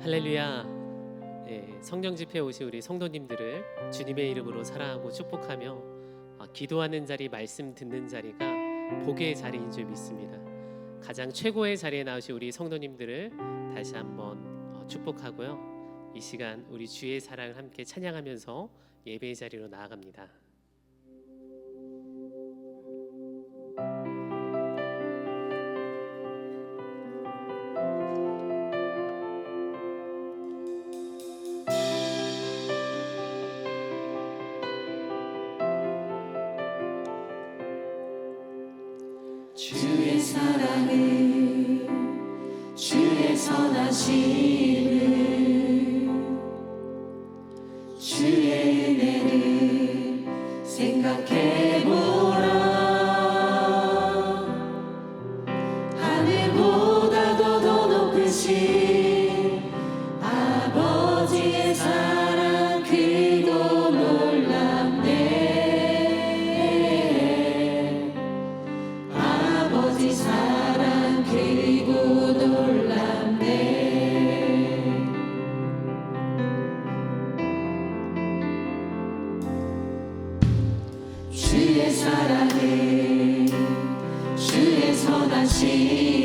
할렐루야. 예, 성령 집회에 오신 우리 성도님들을 주님의 이름으로 사랑하고 축복하며 어, 기도하는 자리, 말씀 듣는 자리가 복의 자리인 줄 믿습니다. 가장 최고의 자리에 나오신 우리 성도님들을 다시 한번 어, 축복하고요. 이 시간 우리 주의 사랑을 함께 찬양하면서 예배의 자리로 나아갑니다. 주의 사랑을 주의 선하심을 주의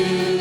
to